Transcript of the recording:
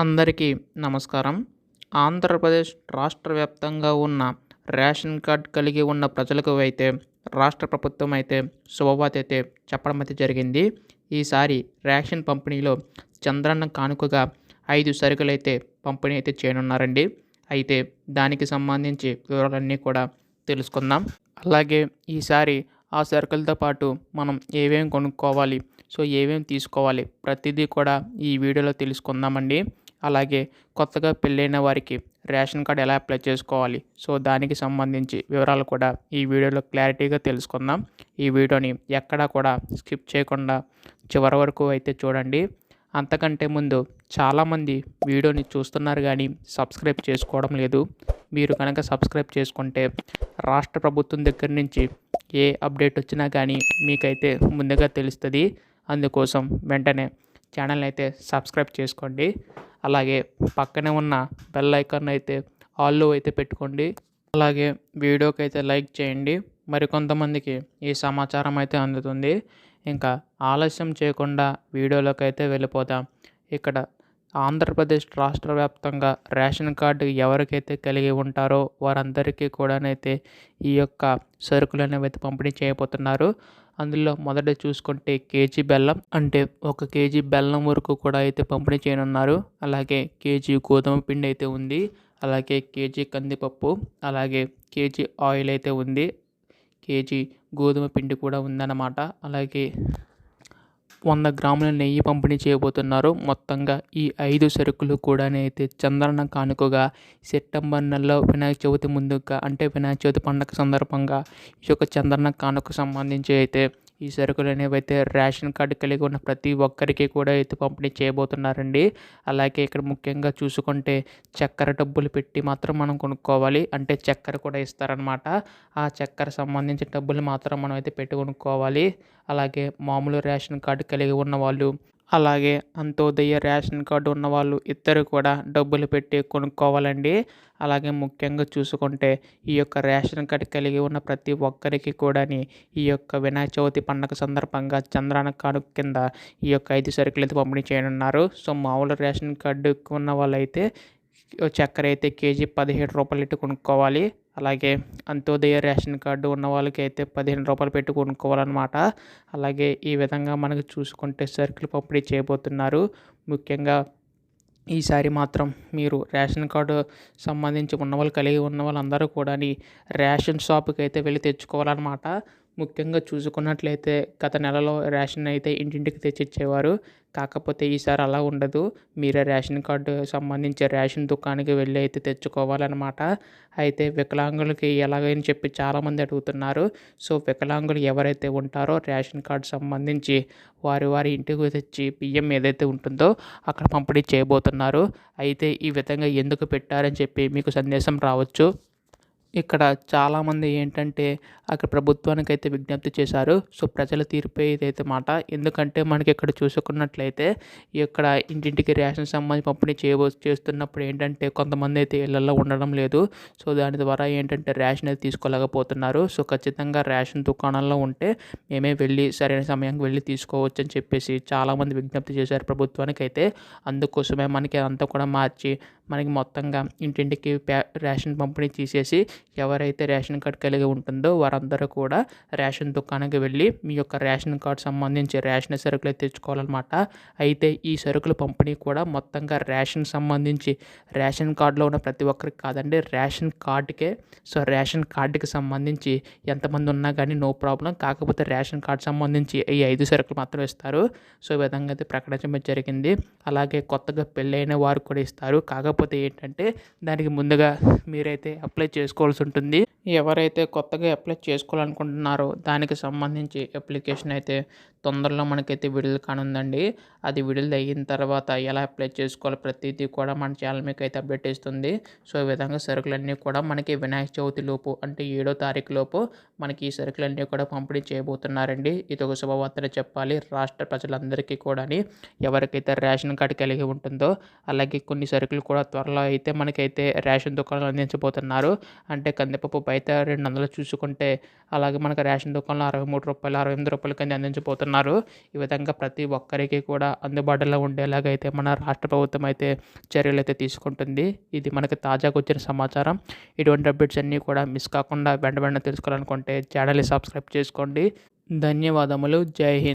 అందరికీ నమస్కారం. ఆంధ్రప్రదేశ్ రాష్ట్ర వ్యాప్తంగా ఉన్న రేషన్ కార్డ్ కలిగి ఉన్న ప్రజలకు అయితే రాష్ట్ర ప్రభుత్వం అయితే శుభవార్త అయితే చెప్పడం అయితే జరిగింది. ఈసారి రేషన్ పంపిణీలో చంద్రన్న కానుకగా ఐదు సరుకులు అయితే పంపిణీ అయితే చేయనున్నారండి. అయితే దానికి సంబంధించి వివరాలన్నీ కూడా తెలుసుకుందాం. అలాగే ఈసారి ఆ సరుకులతో పాటు మనం ఏమేమి కొనుక్కోవాలి సో ఏమేమి తీసుకోవాలి ప్రతిదీ కూడా ఈ వీడియోలో తెలుసుకుందామండి. అలాగే కొత్తగా పెళ్ళైన వారికి రేషన్ కార్డ్ ఎలా అప్లై చేసుకోవాలి? సో దానికి సంబంధించి వివరాలు కూడా ఈ వీడియోలో క్లారిటీగా తెలుసుకుందాం. ఈ వీడియోని ఎక్కడా కూడా స్కిప్ చేయకుండా చివరి వరకు అయితే చూడండి. అంతకంటే ముందు చాలామంది వీడియోని చూస్తున్నారు కానీ సబ్స్క్రైబ్ చేసుకోవడం లేదు. మీరు కనుక సబ్స్క్రైబ్ చేసుకుంటే రాష్ట్ర ప్రభుత్వం దగ్గర నుంచి ఏ అప్డేట్ వచ్చినా కానీ మీకైతే ముందుగా తెలుస్తుంది. అందుకోసం వెంటనే ఛానల్ అయితే సబ్స్క్రైబ్ చేసుకోండి. అలాగే పక్కనే ఉన్న బెల్ ఐకాన్ అయితే ఆల్లో అయితే పెట్టుకోండి. అలాగే వీడియోకి అయితే లైక్ చేయండి. మరికొంతమందికి ఈ సమాచారం అయితే అందుతుంది. ఇంకా ఆలస్యం చేయకుండా వీడియోలోకి అయితే వెళ్ళిపోదాం. ఇక్కడ ఆంధ్రప్రదేశ్ రాష్ట్ర వ్యాప్తంగా రేషన్ కార్డు ఎవరికైతే కలిగి ఉంటారో వారందరికీ కూడానైతే ఈ యొక్క సరుకులు అనేవి అయితే పంపిణీ చేయబోతున్నారు. అందులో మొదట చూసుకుంటే కేజీ బెల్లం అంటే ఒక కేజీ బెల్లం వరకు కూడా అయితే పంపిణీ చేయనున్నారు. అలాగే కేజీ గోధుమ పిండి అయితే ఉంది. అలాగే కేజీ కందిపప్పు అలాగే కేజీ ఆయిల్ అయితే ఉంది. కేజీ గోధుమ పిండి కూడా ఉందన్నమాట. అలాగే వంద గ్రాముల నెయ్యి పంపిణీ చేయబోతున్నారు. మొత్తంగా ఈ ఐదు సరుకులు కూడా అయితే చంద్రన కానుకగా సెప్టెంబర్ నెలలో వినాయక చవితి ముందుగా అంటే వినాయక చవితి పండుగ సందర్భంగా ఈ యొక్క చంద్రన కానుక సంబంధించి అయితే ఈ సరుకులు అనేవి అయితే రేషన్ కార్డు కలిగి ఉన్న ప్రతి ఒక్కరికి కూడా అయితే పంపిణీ చేయబోతున్నారండి. అలాగే ఇక్కడ ముఖ్యంగా చూసుకుంటే చక్కెర డబ్బులు పెట్టి మాత్రం మనం కొనుక్కోవాలి. అంటే చక్కెర కూడా ఇస్తారనమాట ఆ చక్కెర సంబంధించిన డబ్బులు మాత్రం మనం అయితే పెట్టి కొనుక్కోవాలి. అలాగే మామూలు రేషన్ కార్డు కలిగి ఉన్న వాళ్ళు అలాగే అంత్యోదయ రేషన్ కార్డు ఉన్న వాళ్ళు ఇద్దరు కూడా డబ్బులు పెట్టి కొనుక్కోవాలండి. అలాగే ముఖ్యంగా చూసుకుంటే ఈ యొక్క రేషన్ కార్డు కలిగి ఉన్న ప్రతి ఒక్కరికి కూడా ఈ యొక్క వినాయక చవితి పండుగ సందర్భంగా చంద్రాన కాను కింద ఈ యొక్క ఐదు సరుకులు అయితే పంపిణీ చేయనున్నారు. సో మామూలు రేషన్ కార్డు ఉన్న వాళ్ళైతే చక్కెర అయితే కేజీ పదిహేడు రూపాయలు ఇటు కొనుక్కోవాలి. అలాగే అంత్యోదయ రేషన్ కార్డు ఉన్న వాళ్ళకి అయితే పదిహేను రూపాయలు పెట్టి కొనుక్కోవాలన్నమాట. అలాగే ఈ విధంగా మనకు చూసుకుంటే సరుకులు పంపిణీ చేయబోతున్నారు. ముఖ్యంగా ఈసారి మాత్రం మీరు రేషన్ కార్డు సంబంధించి ఉన్న వాళ్ళు కలిగి ఉన్న వాళ్ళందరూ కూడా రేషన్ షాప్కి అయితే వెళ్ళి తెచ్చుకోవాలన్నమాట. ముఖ్యంగా చూసుకున్నట్లయితే గత నెలలో రేషన్ అయితే ఇంటింటికి తెచ్చిచ్చేవారు. కాకపోతే ఈసారి అలా ఉండదు. మీరే రేషన్ కార్డు సంబంధించి రేషన్ దుకాణానికి వెళ్ళి అయితే తెచ్చుకోవాలన్నమాట. అయితే వికలాంగులకి ఎలాగని చెప్పి చాలామంది అడుగుతున్నారు. సో వికలాంగులు ఎవరైతే ఉంటారో రేషన్ కార్డు సంబంధించి వారి వారి ఇంటికి తెచ్చి బియ్యం ఏదైతే ఉంటుందో అక్కడ పంపిణీ చేయబోతున్నారు. అయితే ఈ విధంగా ఎందుకు పెట్టారని చెప్పి మీకు సందేశం రావచ్చు. ఇక్కడ చాలామంది ఏంటంటే అక్కడ ప్రభుత్వానికి అయితే విజ్ఞప్తి చేశారు. సో ప్రజల తీర్పు ఇదైతే మాట. ఎందుకంటే మనకి ఇక్కడ చూసుకున్నట్లయితే ఇక్కడ ఇంటింటికి రేషన్ సంబంధించి పంపిణీ చేయబో చేస్తున్నప్పుడు ఏంటంటే కొంతమంది అయితే ఇళ్ళలో ఉండడం లేదు. సో దాని ద్వారా ఏంటంటే రేషన్ అయితే తీసుకోలేకపోతున్నారు. సో ఖచ్చితంగా రేషన్ దుకాణంలో ఉంటే మేమే వెళ్ళి సరైన సమయానికి వెళ్ళి తీసుకోవచ్చు అని చెప్పేసి చాలామంది విజ్ఞప్తి చేశారు ప్రభుత్వానికి అయితే అందుకోసమే మనకి అంతా కూడా మార్చి మనకి మొత్తంగా ఇంటింటికి రేషన్ పంపిణీ తీసేసి ఎవరైతే రేషన్ కార్డ్ కలిగి ఉంటుందో వారందరూ కూడా రేషన్ దుకాణానికి వెళ్ళి మీ యొక్క రేషన్ కార్డ్ సంబంధించి రేషన్ సరుకులు తెచ్చుకోవాలన్నమాట. అయితే ఈ సరుకుల పంపిణీ కూడా మొత్తంగా రేషన్ సంబంధించి రేషన్ కార్డులో ఉన్న ప్రతి ఒక్కరికి కాదండి రేషన్ కార్డుకే సో రేషన్ కార్డుకి సంబంధించి ఎంతమంది ఉన్నా కానీ నో ప్రాబ్లం. కాకపోతే రేషన్ కార్డు సంబంధించి ఈ ఐదు సరుకులు మాత్రం ఇస్తారు. సో ఈ విధంగా అయితే ప్రకటించడం జరిగింది. అలాగే కొత్తగా పెళ్ళైన వారు కూడా ఇస్తారు. కాకపోతే కాకపోతే ఏంటంటే దానికి ముందుగా మీరైతే అప్లై చేసుకోవాల్సి ఉంటుంది. ఎవరైతే కొత్తగా అప్లై చేసుకోవాలనుకుంటున్నారో దానికి సంబంధించి అప్లికేషన్ అయితే తొందరలో మనకైతే విడుదల కానుందండి. అది విడుదల అయిన తర్వాత ఎలా అప్లై చేసుకోవాలి ప్రతిదీ కూడా మన ఛానల్ మీకు అయితే అప్డేట్ ఇస్తుంది సో ఈ విధంగా సరుకులన్నీ కూడా మనకి వినాయక చవితి లోపు అంటే ఏడో తారీఖు లోపు మనకి ఈ సరుకులన్నీ కూడా పంపిణీ చేయబోతున్నారండి. ఇది ఒక శుభవార్తనే చెప్పాలి. రాష్ట్ర ప్రజలందరికీ కూడా ఎవరికైతే రేషన్ కార్డు కలిగి ఉంటుందో అలాగే కొన్ని సరుకులు కూడా త్వరలో అయితే మనకైతే రేషన్ దుకాణాలు అందించబోతున్నారు. అంటే కందిపప్పు బయట రెండు వందలు చూసుకుంటే అలాగే మనకు రేషన్ దుకాణంలో అరవై మూడు రూపాయలు అరవై ఎనిమిది రూపాయలు కింద అందించబోతున్నారు. ఈ విధంగా ప్రతి ఒక్కరికి కూడా అందుబాటులో ఉండేలాగా అయితే మన రాష్ట్ర ప్రభుత్వం అయితే చర్యలు అయితే తీసుకుంటుంది. ఇది మనకి తాజాగా వచ్చిన సమాచారం. ఇటువంటి అప్డేట్స్ అన్నీ కూడా మిస్ కాకుండా వెంట వెంటనే తెలుసుకోవాలనుకుంటే ఛానల్ని సబ్స్క్రైబ్ చేసుకోండి. ధన్యవాదములు. జై హింద్.